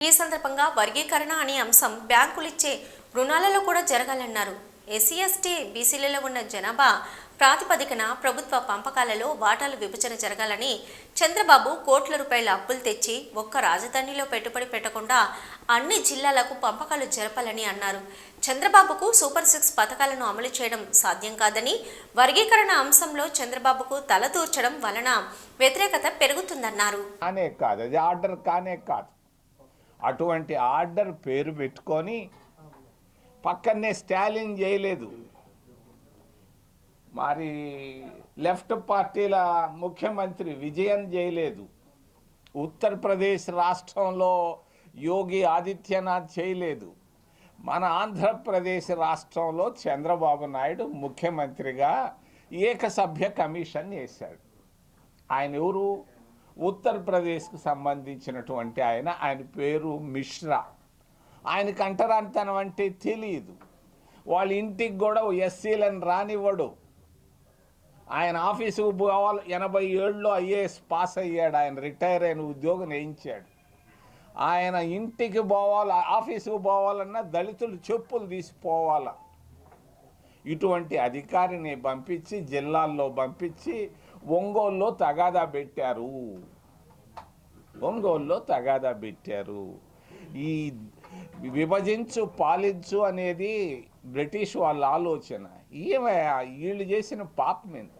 ఈ సందర్భంగా వర్గీకరణ అనే అంశం బ్యాంకులు ఇచ్చే రుణాలలో కూడా జరగాలన్నారు. ఎస్సీ ఎస్టీ బీసీలలో ఉన్న జనాభా ప్రాతిపదికన ప్రభుత్వ పంపకాలలో వాటాల విభజన జరగాలని చంద్రబాబు కోట్ల రూపాయల అప్పులు తెచ్చి ఒక్క రాజధానిలో పెట్టుబడి పెట్టకుండా అన్ని జిల్లాలకు పంపకాలు జరపాలని అన్నారు. చంద్రబాబుకు సూపర్ సిక్స్ పథకాలను అమలు చేయడం సాధ్యం కాదని వర్గీకరణ అంశంలో చంద్రబాబుకు తలదూర్చడం వలన వ్యతిరేకత పెరుగుతుందన్నారు. కానే కాదు అది ఆర్డర్ కానే కాదు. అటువంటి ఆర్డర్ పేరు పెట్టుకొని పక్కనే స్టాలిన్ చేయలేదు. మరి లెఫ్ట్ పార్టీల ముఖ్యమంత్రి విజయన్ చేయలేదు. ఉత్తరప్రదేశ్ రాష్ట్రంలో యోగి ఆదిత్యనాథ్ చేయలేదు. మన ఆంధ్రప్రదేశ్ రాష్ట్రంలో చంద్రబాబు నాయుడు ముఖ్యమంత్రిగా ఏకసభ్య కమిషన్ చేశాడు ఆయన ఎవరు? ఉత్తరప్రదేశ్కు సంబంధించినటువంటి ఆయన ఆయన పేరు మిశ్రా. ఆయన అంటరానితనం అంటే తెలియదు వాళ్ళ ఇంటికి కూడా ఎస్సీలను రానివ్వడు. ఆయన ఆఫీసుకు పోవాలి. ఎనభై ఏళ్ళు ఐఏఎస్ పాస్ అయ్యాడు. ఆయన రిటైర్ అయిన ఉద్యోగం వేయించాడు ఆయన ఇంటికి పోవాలి ఆఫీసుకు పోవాలన్నా దళితులు చెప్పులు తీసిపోవాలా? ఇటువంటి అధికారిని పంపించి జిల్లాల్లో పంపించి ఒంగోలులో తగాదా పెట్టారు. ఒంగోలులో తగాదా పెట్టారు. ఈ విభజించు పాలించు అనేది బ్రిటిష్ వాళ్ళ ఆలోచన. ఏమయ్యా వీళ్ళు చేసిన పాపమేంది